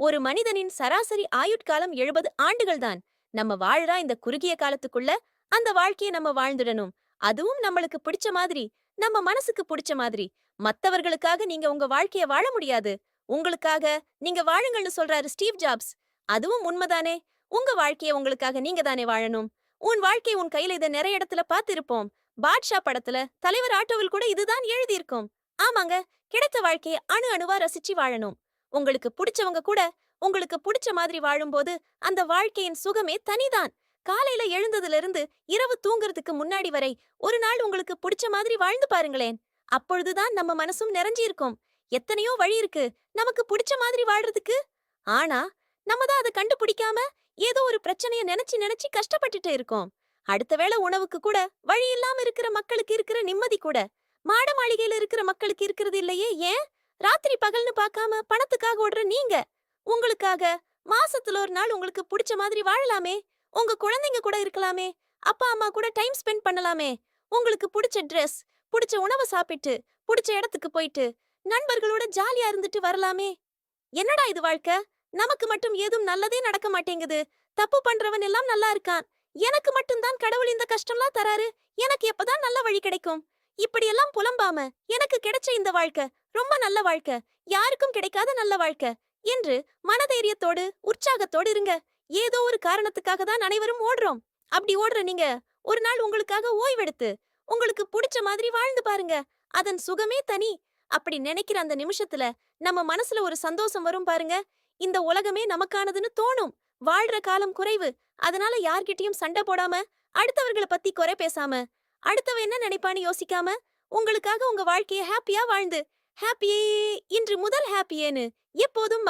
ஒரு மனிதனின் சராசரி ஆயுட்காலம் எழுபது ஆண்டுகள் தான். நம்ம வாழறா இந்த குறுகிய காலத்துக்குள்ள? அந்த வாழ்க்கையை நம்ம வாழ்ந்துடணும். அதுவும் நம்மளுக்கு பிடிச்ச மாதிரி நம்ம மனசுக்கு பிடிச்ச மாதிரி. மத்தவர்களுக்காக நீங்க உங்க வாழ்க்கைய வாழ முடியாது. உங்களுக்காக நீங்க வாழுங்கள்னு சொல்றாரு ஸ்டீவ் ஜாப்ஸ். அதுவும் உண்மைதானே? உங்க வாழ்க்கைய உங்களுக்காக நீங்க தானே வாழணும். உன் வாழ்க்கை உன் கையில இத நிறைய இடத்துல பார்த்திருப்போம். பாட்ஷா படத்துல தலைவர் ஆட்டோவில் கூட இதுதான் எழுதியிருக்கும். ஆமாங்க கிடைத்த வாழ்க்கையை அணு அணுவா ரசிச்சு வாழணும். உங்களுக்கு பிடிச்சவங்க கூட உங்களுக்கு பிடிச்ச மாதிரி வாழும்போது அந்த வாழ்க்கையின் சுகமே தனிதான். காலையில எழுந்ததுல இருந்து இரவு தூங்குறதுக்கு முன்னாடி வரை ஒரு நாள் உங்களுக்கு பிடிச்ச மாதிரி வாழ்ந்து பாருங்களேன். அப்பொழுதுதான் நம்ம மனசும் நிறைஞ்சிருக்கும். எத்தனையோ வழி இருக்கு. நமக்கு பிடிச்ச மாதிரி வாழ்றதுக்கு. ஆனா நம்ம தான் அதை கண்டுபிடிக்காம ஏதோ ஒரு பிரச்சனைய நினைச்சு நினைச்சு கஷ்டப்பட்டுட்டு இருக்கோம். அடுத்த வேளை உணவுக்கு கூட வழி இல்லாம இருக்கிற மக்களுக்கு இருக்கிற நிம்மதி கூட மாட மாளிகையில இருக்கிற மக்களுக்கு இருக்கிறது இல்லையே ஏன்? ராத்திரி பகல்னு பார்க்காம பணத்துக்காக ஓடுற நீங்க. உங்களுக்காக மாசத்துல ஒரு நாள் உங்களுக்கு பிடிச்ச மாதிரி வாழலாமே. உங்க குழந்தைங்க கூட இருக்கலாமே. அப்பா அம்மா கூட டைம் ஸ்பெண்ட் பண்ணலாமே. உங்களுக்கு பிடிச்ச ட்ரெஸ் பிடிச்ச உணவை சாப்பிட்டு பிடிச்ச இடத்துக்கு போயிட்டு நண்பர்களோட ஜாலியா இருந்துட்டு வரலாமே. என்னடா இது வாழ்க்கை? நமக்கு மட்டும் ஏதும் நல்லதே நடக்க மாட்டேங்குது. தப்பு பண்றவன் எல்லாம் நல்லா இருக்கான். எனக்கு மட்டும்தான் கடவுள் இந்த கஷ்டம்லாம் தராரு. எனக்கு எப்பதான் நல்ல வழி கிடைக்கும்? இப்படியெல்லாம் புலம்பாம எனக்கு கிடைச்ச இந்த வாழ்க்கை ரொம்ப நல்ல வாழ்க்கை யாருக்கும் கிடைக்காத நல்ல வாழ்க்கை என்று மனதைரியத்தோடு உற்சாகத்தோடு இருங்க. ஏதோ ஒரு காரணத்துக்காக தான் அனைவரும் ஓடுறோம். அப்படி ஓடுற நீங்க ஒரு நாள் உங்களுக்காக ஓய்வெடுத்து உங்களுக்கு பிடிச்ச மாதிரி வாழ்ந்து பாருங்க. அதன் சுகமே தனி. அப்படி நினைக்கிற அந்த நிமிஷத்துல நம்ம மனசுல ஒரு சந்தோஷம் வரும் பாருங்க. இந்த உலகமே நமக்கானதுன்னு தோணும். வாழ்ற காலம் குறைவு. அதனால யார்கிட்டயும் சண்டை போடாம அடுத்தவர்கள பத்தி குறை பேசாம அடுத்தவன் என்ன நினைப்பான்னு யோசிக்காம உங்களுக்காக உங்க வாழ்க்கைய ஹாப்பியா வாழ்ந்து ஹாப்பியே இன்று முதல் ஹாப்பியேன்னு எப்போதும்